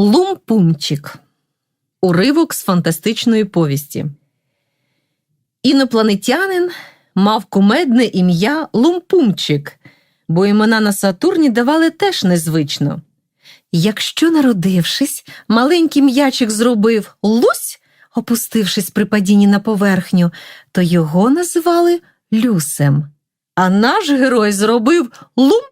Лумпумчик. Уривок з фантастичної повісті. Інопланетянин мав кумедне ім'я Лумпумчик, бо імена на Сатурні давали теж незвично. Якщо, народившись, маленький м'ячик зробив лусь, опустившись при падінні на поверхню, то його називали Люсем. А наш герой зробив лумпум,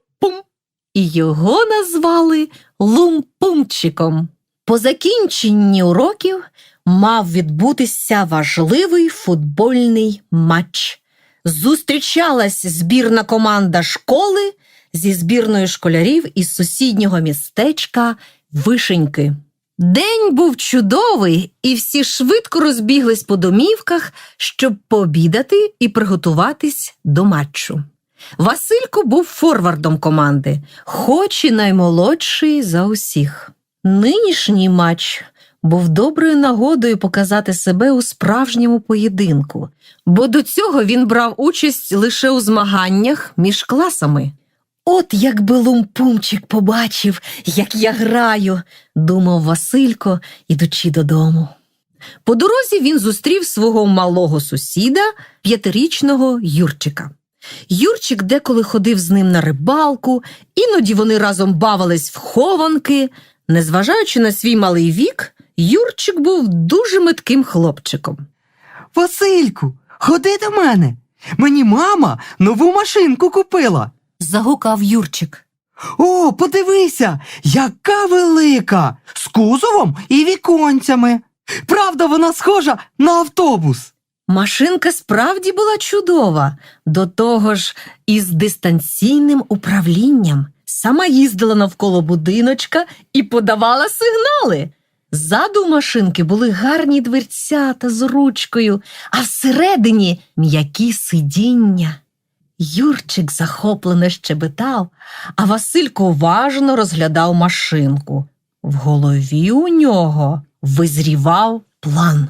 і його назвали Лумпумчиком. По закінченні уроків мав відбутися важливий футбольний матч. Зустрічалась збірна команда школи зі збірною школярів із сусіднього містечка Вишеньки. День був чудовий, і всі швидко розбіглись по домівках, щоб пообідати і приготуватись до матчу. Василько був форвардом команди, хоч і наймолодший за усіх. Нинішній матч був доброю нагодою показати себе у справжньому поєдинку, бо до цього він брав участь лише у змаганнях між класами. От якби лумпумчик побачив, як я граю, думав Василько, ідучи додому. По дорозі він зустрів свого малого сусіда, п'ятирічного Юрчика. Юрчик деколи ходив з ним на рибалку, іноді вони разом бавились в хованки. Незважаючи на свій малий вік, Юрчик був дуже метким хлопчиком. Васильку, ходи до мене. Мені мама нову машинку купила. Загукав Юрчик. О, подивися, яка велика! З кузовом і віконцями. Правда, вона схожа на автобус. Машинка справді була чудова, до того ж із дистанційним управлінням. Сама їздила навколо будиночка і подавала сигнали. Ззаду машинки були гарні дверцята з ручкою, а всередині м'які сидіння. Юрчик захоплено щебетав, а Василько уважно розглядав машинку. В голові у нього визрівав план.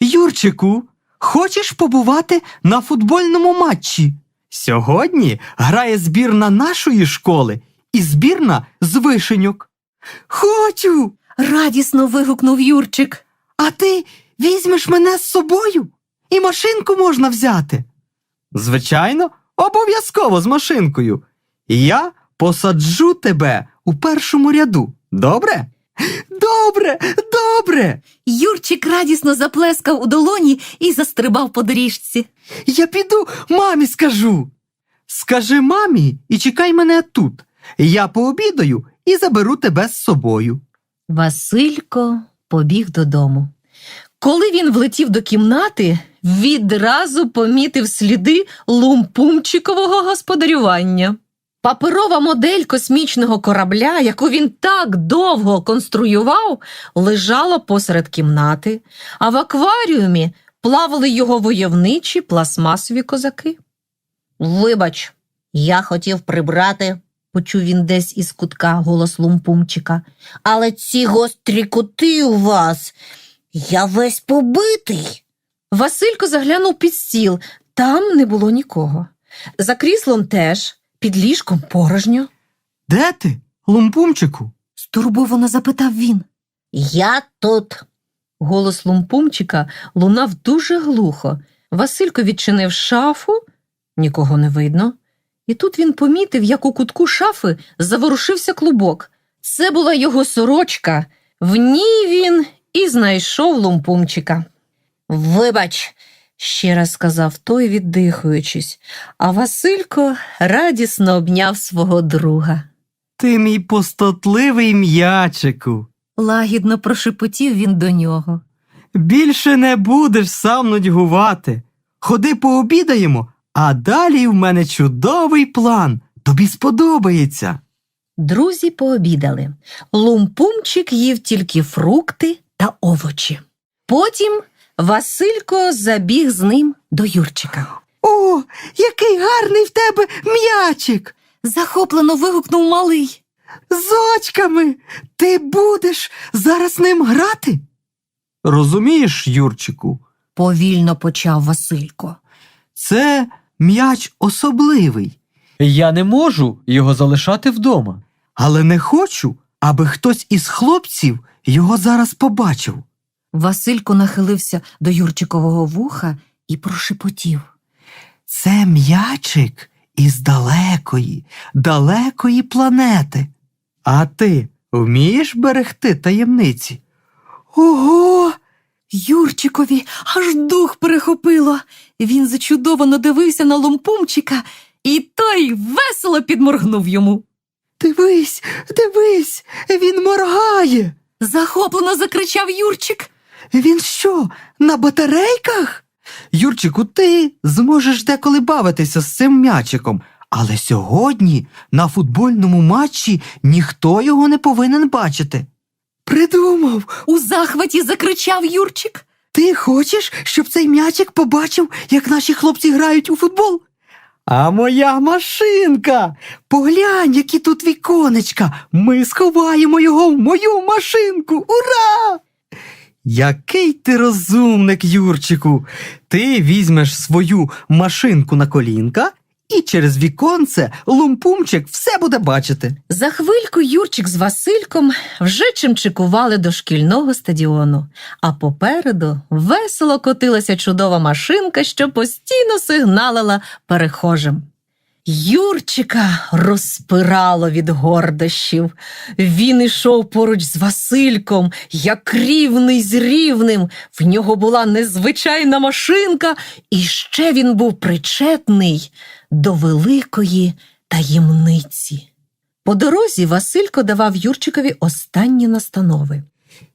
Юрчику, хочеш побувати на футбольному матчі? Сьогодні грає збірна нашої школи і збірна з вишеньок. Хочу! Радісно вигукнув Юрчик. А ти візьмеш мене з собою? І машинку можна взяти. Звичайно, обов'язково з машинкою. Я посаджу тебе у першому ряду. Добре? Добре, добре. Юрчик радісно заплескав у долоні і застрибав по доріжці. Я піду мамі скажу. Скажи мамі і чекай мене тут. Я пообідаю і заберу тебе з собою. Василько побіг додому. Коли він влетів до кімнати, відразу помітив сліди лумпумчикового господарювання. Паперова модель космічного корабля, яку він так довго конструював, лежала посеред кімнати, а в акваріумі плавали його войовничі пластмасові козаки. Вибач, я хотів прибрати, почув він десь із кутка голос лумпумчика. Але ці гострі кути у вас, я весь побитий. Василько заглянув під стіл, там не було нікого. За кріслом теж, під ліжком порожньо. Де ти, лумпумчику? стурбовано запитав він. Я тут. Голос лумпумчика лунав дуже глухо. Василько відчинив шафу, нікого не видно. І тут він помітив, як у кутку шафи заворушився клубок. Це була його сорочка. В ній він і знайшов лумпумчика. Вибач, ще раз сказав той, віддихуючись, а Василько радісно обняв свого друга. Ти мій постотливий м'ячику. Лагідно прошепотів він до нього. Більше не будеш сам нудьгувати. Ходи пообідаємо, а далі в мене чудовий план. Тобі сподобається. Друзі пообідали. Лумпумчик їв тільки фрукти та овочі. Потім Василько забіг з ним до Юрчика. О, який гарний в тебе м'ячик! Захоплено вигукнув малий. З очками. Ти будеш зараз ним грати? Розумієш, Юрчику, Повільно почав Василько. це м'яч особливий, Я не можу його залишати вдома. але не хочу, аби хтось із хлопців його зараз побачив. Василько нахилився до Юрчикового вуха і прошепотів. Це м'ячик із далекої, далекої планети. А ти вмієш берегти таємниці? Ого! Юрчикові аж дух перехопило. Він зачудовано дивився на лумпумчика, і той весело підморгнув йому. Дивись, дивись, він моргає. Захоплено закричав Юрчик. Він що, на батарейках? Юрчику, ти зможеш деколи бавитися з цим м'ячиком, але сьогодні на футбольному матчі ніхто його не повинен бачити. Придумав, У захваті закричав Юрчик. ти хочеш, щоб цей м'ячик побачив, як наші хлопці грають у футбол? А моя машинка. Поглянь, які тут віконечка. Ми сховаємо його в мою машинку. Ура! Який ти розумник, Юрчику. Ти візьмеш свою машинку на колінка, і через віконце лумпумчик все буде бачити. За хвильку Юрчик з Васильком вже чимчикували до шкільного стадіону, а попереду весело котилася чудова машинка, що постійно сигналила перехожим. Юрчика розпирало від гордощів. Він ішов поруч з Васильком, як рівний з рівним. В нього була незвичайна машинка, і ще він був причетний до великої таємниці. По дорозі Василько давав Юрчикові останні настанови.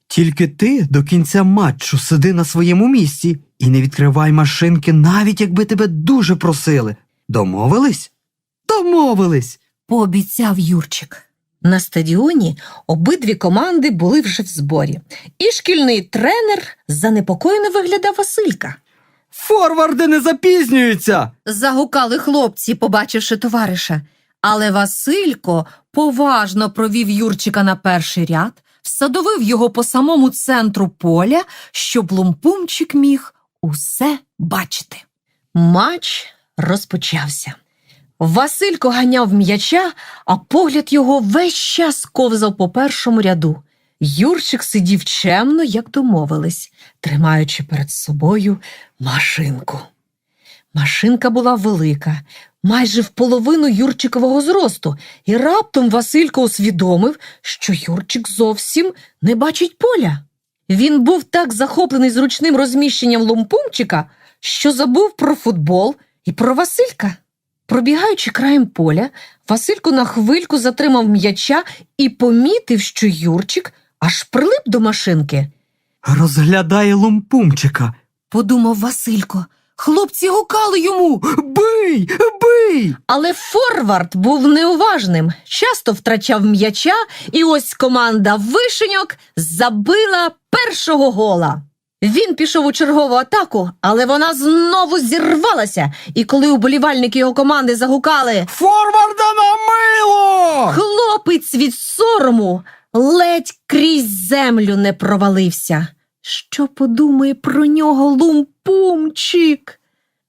Тільки ти до кінця матчу сиди на своєму місці і не відкривай машинки, навіть якби тебе дуже просили. Домовились? Домовились. Пообіцяв Юрчик. На стадіоні обидві команди були вже в зборі, і шкільний тренер занепокоєно виглядав Василька. Форварди не запізнюються. Загукали хлопці, побачивши товариша. Але Василько поважно провів Юрчика на перший ряд, всадовив його по самому центру поля, щоб лумпумчик міг усе бачити. Матч розпочався. Василько ганяв м'яча, а погляд його весь час ковзав по першому ряду. Юрчик сидів чемно, як домовились, тримаючи перед собою машинку. Машинка була велика, майже в половину Юрчикового зросту, і раптом Василько усвідомив, що Юрчик зовсім не бачить поля. Він був так захоплений зручним розміщенням лумпумчика, що забув про футбол і про Василька. Пробігаючи краєм поля, Василько на хвильку затримав м'яча і помітив, що Юрчик аж прилип до машинки. Розглядає лумпумчика. Подумав Василько. Хлопці гукали йому. Бий! Бий! Але Форвард був неуважним, часто втрачав м'яча, і ось команда вишеньок забила першого гола. Він пішов у чергову атаку, але вона знову зірвалася. І коли уболівальники його команди загукали, Форварда на мило! хлопець від сорому ледь крізь землю не провалився. Що подумає про нього лумпумчик?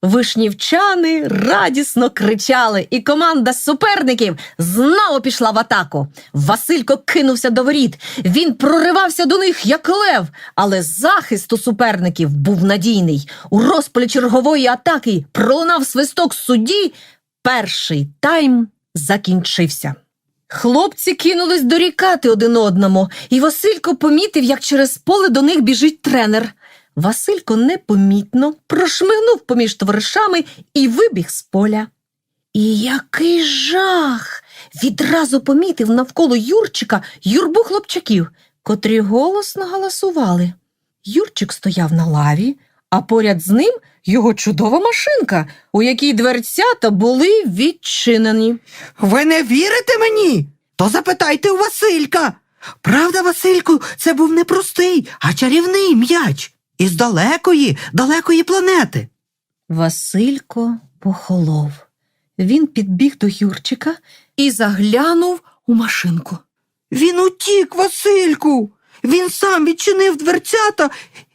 Вишнівчани радісно кричали, і команда суперників знову пішла в атаку. Василько кинувся до воріт. Він проривався до них, як лев, але захист у суперників був надійний. У розпалі чергової атаки пролунав свисток судді. Перший тайм закінчився. Хлопці кинулись дорікати один одному, і Василько помітив, як через поле до них біжить тренер. Василько непомітно прошмигнув поміж товаришами і вибіг з поля. І який жах! Відразу помітив навколо Юрчика юрбу хлопчаків, котрі голосно галасували. Юрчик стояв на лаві, а поряд з ним його чудова машинка, у якій дверцята були відчинені. Ви не вірите мені? То запитайте у Василька. Правда, Васильку, це був не простий, а чарівний м'яч із далекої, далекої планети. Василько похолов. Він підбіг до Юрчика і заглянув у машинку. Він утік, Васильку. Він сам відчинив дверцята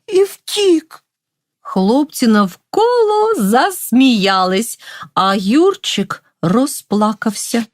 і втік. Хлопці навколо засміялись, а Юрчик розплакався.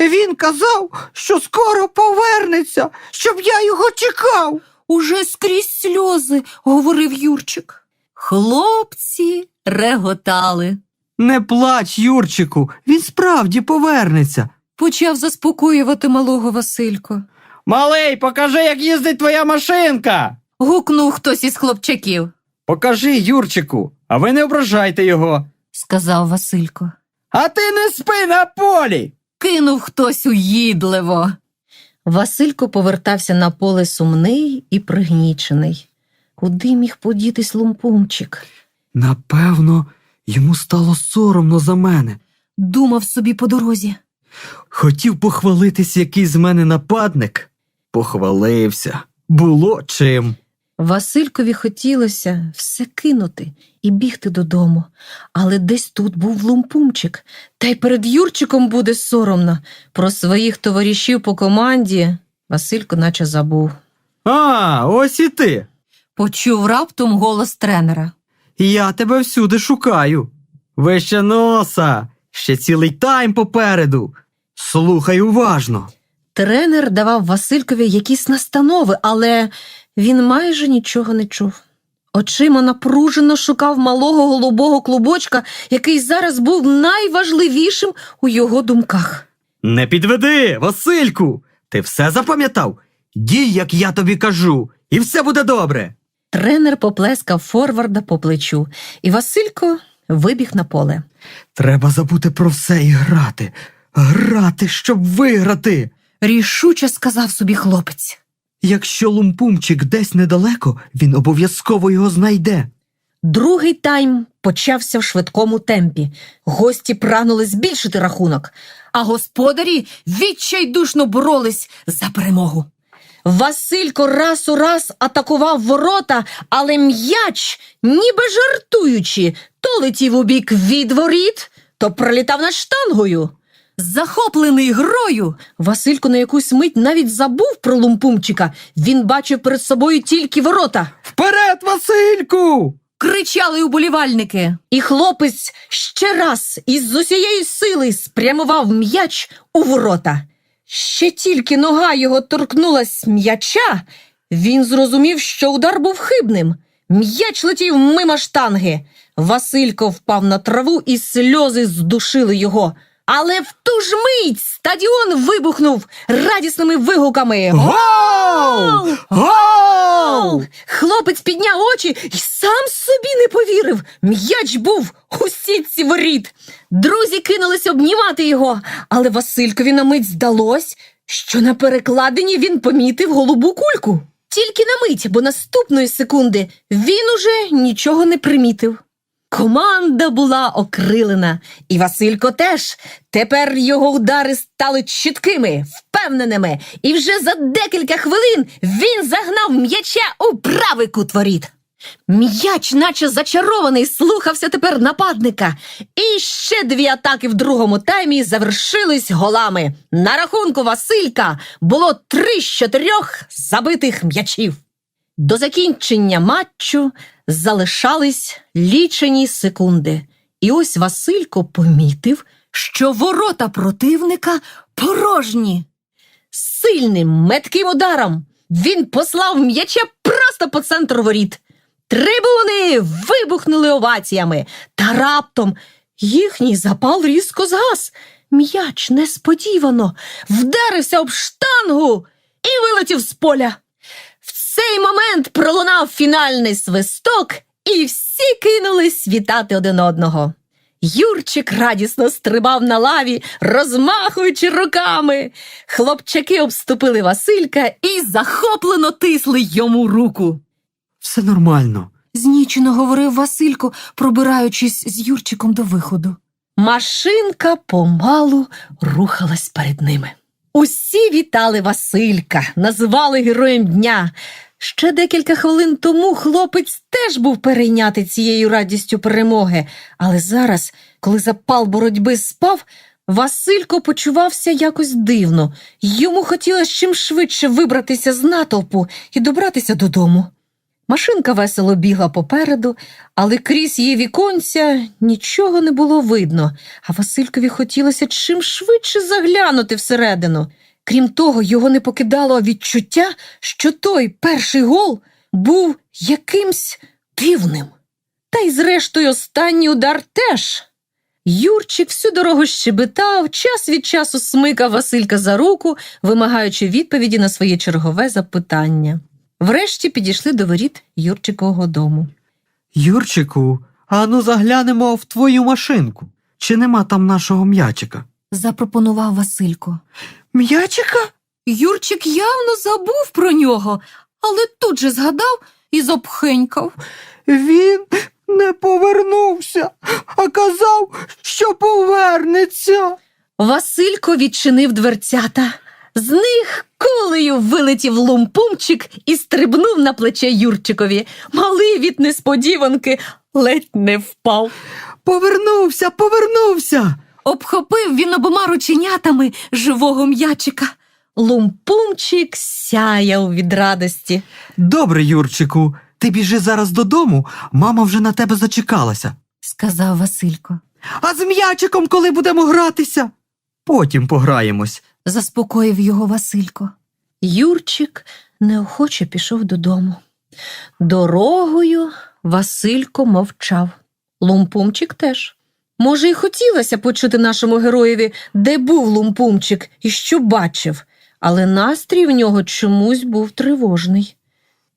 Він казав, що скоро повернеться, щоб я його чекав. Уже скрізь сльози, говорив Юрчик. Хлопці реготали. Не плач, Юрчику, він справді повернеться. Почав заспокоювати малого Василько. Малий, покажи, як їздить твоя машинка. Гукнув хтось із хлопчаків, Покажи, Юрчику, а ви не ображайте його. сказав Василько. А ти не спи на полі. Кинув хтось уїдливо. Василько повертався на поле сумний і пригнічений. Куди міг подітись лумпумчик? Напевно, йому стало соромно за мене. Думав собі по дорозі. Хотів похвалитись який з мене нападник. Похвалився. Було чим. Василькові хотілося все кинути і бігти додому, але десь тут був лумпумчик, та й перед Юрчиком буде соромно. Про своїх товаришів по команді Василько наче забув. А, ось і ти. Почув раптом голос тренера. Я тебе всюди шукаю. Вище носа, ще цілий тайм попереду. Слухай уважно. Тренер давав Василькові якісь настанови, але він майже нічого не чув. Очима напружено шукав малого голубого клубочка, який зараз був найважливішим у його думках. Не підведи, Васильку. Ти все запам'ятав? Дій, як я тобі кажу, і все буде добре. Тренер поплескав форварда по плечу, і Василько вибіг на поле. Треба забути про все і грати. Грати, щоб виграти. Рішуче сказав собі хлопець. Якщо лумпумчик десь недалеко, він обов'язково його знайде. Другий тайм почався в швидкому темпі. Гості прагнули збільшити рахунок, а господарі відчайдушно боролись за перемогу. Василько раз у раз атакував ворота, але м'яч, ніби жартуючи, то летів у бік від воріт, то пролітав над штангою. Захоплений грою, Василько на якусь мить навіть забув про лумпумчика. Він бачив перед собою тільки ворота Вперед, Васильку! кричали уболівальники. І хлопець ще раз із усієї сили спрямував м'яч у ворота. Ще тільки нога його торкнулась м'яча, він зрозумів, що удар був хибним. М'яч летів мимо штанги. Василько впав на траву, і сльози здушили його. Але в ту ж мить стадіон вибухнув радісними вигуками. Гол! Гол! Хлопець підняв очі і сам собі не повірив. М'яч був у сітці воріт. Друзі кинулись обнімати його, але Василькові на мить здалось, що на перекладині він помітив голубу кульку. Тільки на мить, бо наступної секунди він уже нічого не примітив. Команда була окрилена, і Василько теж. Тепер його удари стали чіткими, впевненими, і вже за декілька хвилин він загнав м'яча у правий кут воріт. М'яч, наче зачарований, слухався тепер нападника. І ще дві атаки в другому таймі завершились голами. На рахунку Василька було три з чотирьох забитих м'ячів. До закінчення матчу залишались лічені секунди. І ось Василько помітив, що ворота противника порожні. Сильним метким ударом він послав м'яча просто по центру воріт. Трибуни вибухнули оваціями, та раптом їхній запал різко згас. М'яч несподівано вдарився об штангу і вилетів з поля. В цей момент пролунав фінальний свисток, і всі кинулись вітати один одного. Юрчик радісно стрибав на лаві, розмахуючи руками. Хлопчаки обступили Василька і захоплено тисли йому руку. Все нормально. Знічено говорив Василько, пробираючись з Юрчиком до виходу. Машинка помалу рухалась перед ними. Усі вітали Василька, називали героєм дня. Ще декілька хвилин тому хлопець теж був перейнятий цією радістю перемоги, але зараз, коли запал боротьби спав, Василько почувався якось дивно. Йому хотілося чим швидше вибратися з натовпу і добратися додому. Машинка весело бігла попереду, але крізь її віконця нічого не було видно, а Василькові хотілося чим швидше заглянути всередину. Крім того, його не покидало відчуття, що той перший гол був якимсь дивним. Та й зрештою останній удар теж. Юрчик всю дорогу щебетав, час від часу смикав Василька за руку, вимагаючи відповіді на своє чергове запитання. Врешті підійшли до воріт Юрчикового дому. Юрчику, а ну заглянемо в твою машинку. Чи нема там нашого м'ячика? Запропонував Василько. М'ячика? Юрчик явно забув про нього, але тут же згадав і запхенькав. Він не повернувся, а казав, що повернеться. Василько відчинив дверцята. З них колею вилетів лумпумчик і стрибнув на плече Юрчикові. Малий від несподіванки ледь не впав. Повернувся, повернувся. Обхопив він обома рученятами живого м'ячика. Лумпумчик сяяв від радості. Добре, Юрчику, ти біжи зараз додому, мама вже на тебе зачекалася. сказав Василько. А з м'ячиком коли будемо гратися? Потім пограємось. заспокоїв його Василько. Юрчик неохоче пішов додому. Дорогою Василько мовчав. Лумпумчик теж. Може, і хотілося почути нашому героєві, де був лумпумчик і що бачив, але настрій в нього чомусь був тривожний.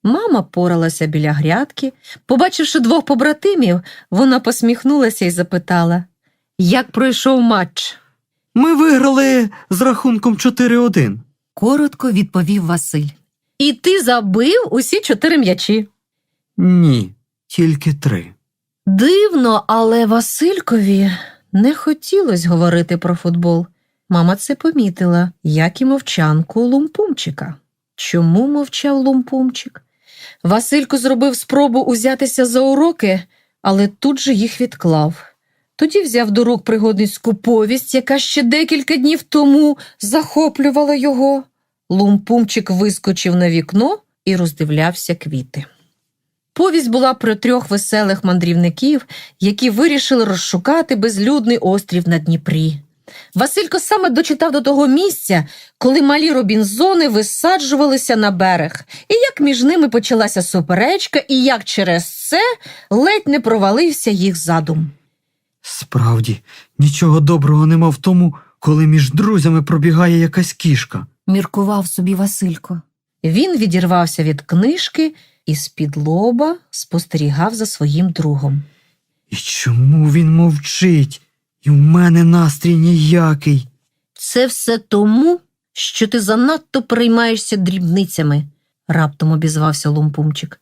Мама поралася біля грядки. Побачивши двох побратимів, вона посміхнулася і запитала, як пройшов матч. Ми виграли з рахунком 4-1. коротко відповів Василь. І ти забив усі чотири м'ячі. Ні, тільки три. Дивно, але Василькові не хотілося говорити про футбол. Мама це помітила, як і мовчанку лумпумчика. Чому мовчав лумпумчик? Василько зробив спробу узятися за уроки, але тут же їх відклав. Тоді взяв до рук пригодницьку повість, яка ще декілька днів тому захоплювала його. Лумпумчик вискочив на вікно і роздивлявся квіти. Повість була про трьох веселих мандрівників, які вирішили розшукати безлюдний острів на Дніпрі. Василько саме дочитав до того місця, коли малі робінзони висаджувалися на берег, і як між ними почалася суперечка, і як через це ледь не провалився їх задум. Справді, нічого доброго нема в тому, коли між друзями пробігає якась кішка. міркував собі Василько. Він відірвався від книжки і з-під лоба спостерігав за своїм другом. І чому він мовчить? І в мене настрій ніякий. Це все тому, що ти занадто переймаєшся дрібницями, раптом обізвався Лумпумчик.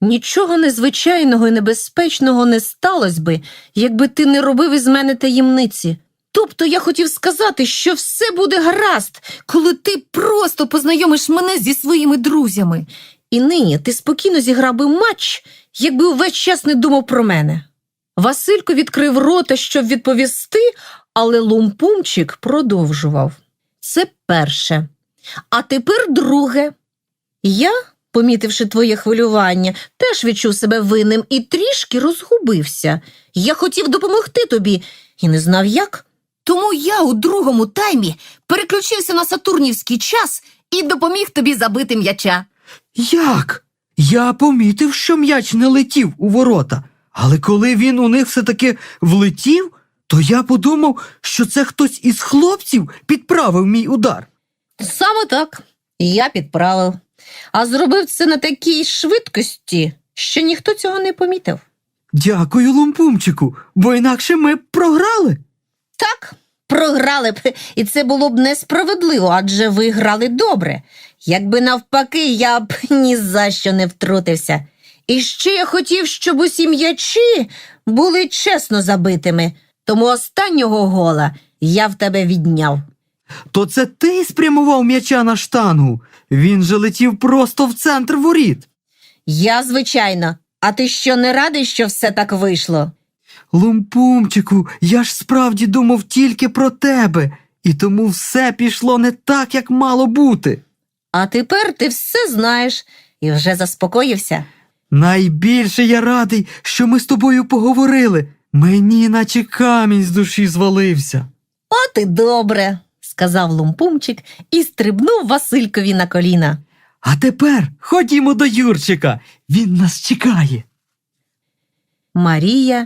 Нічого незвичайного і небезпечного не сталося би, якби ти не робив із мене таємниці. Тобто я хотів сказати, що все буде гаразд, коли ти просто познайомиш мене зі своїми друзями. І нині ти спокійно зіграв би матч, якби увесь час не думав про мене. Василько відкрив рота, щоб відповісти, але лумпумчик продовжував. Це перше. А тепер друге. Я, помітивши твоє хвилювання, теж відчув себе винним і трішки розгубився. Я хотів допомогти тобі і не знав як. Тому я у другому таймі переключився на сатурнівський час і допоміг тобі забити м'яча. Як? Я помітив, що м'яч не летів у ворота, але коли він у них все-таки влетів, то я подумав, що це хтось із хлопців підправив мій удар. Саме так, я підправив. А зробив це на такій швидкості, що ніхто цього не помітив. Дякую, лумпумчику, бо інакше ми б програли. Так, програли б, і це було б несправедливо, адже ви грали добре. Якби навпаки, я б ні за що не втрутився. І ще я хотів, щоб усі м'ячі були чесно забитими, тому останнього гола я в тебе відняв. То це ти спрямував м'яча на штангу. Він же летів просто в центр воріт. Я, звичайно, а ти що не радий, що все так вийшло? Лумпумчику, я ж справді думав тільки про тебе, і тому все пішло не так, як мало бути. А тепер ти все знаєш і вже заспокоївся. Найбільше я радий, що ми з тобою поговорили. Мені наче камінь з душі звалився. От і добре, сказав лумпумчик і стрибнув Василькові на коліна. А тепер ходімо до Юрчика. Він нас чекає. Марія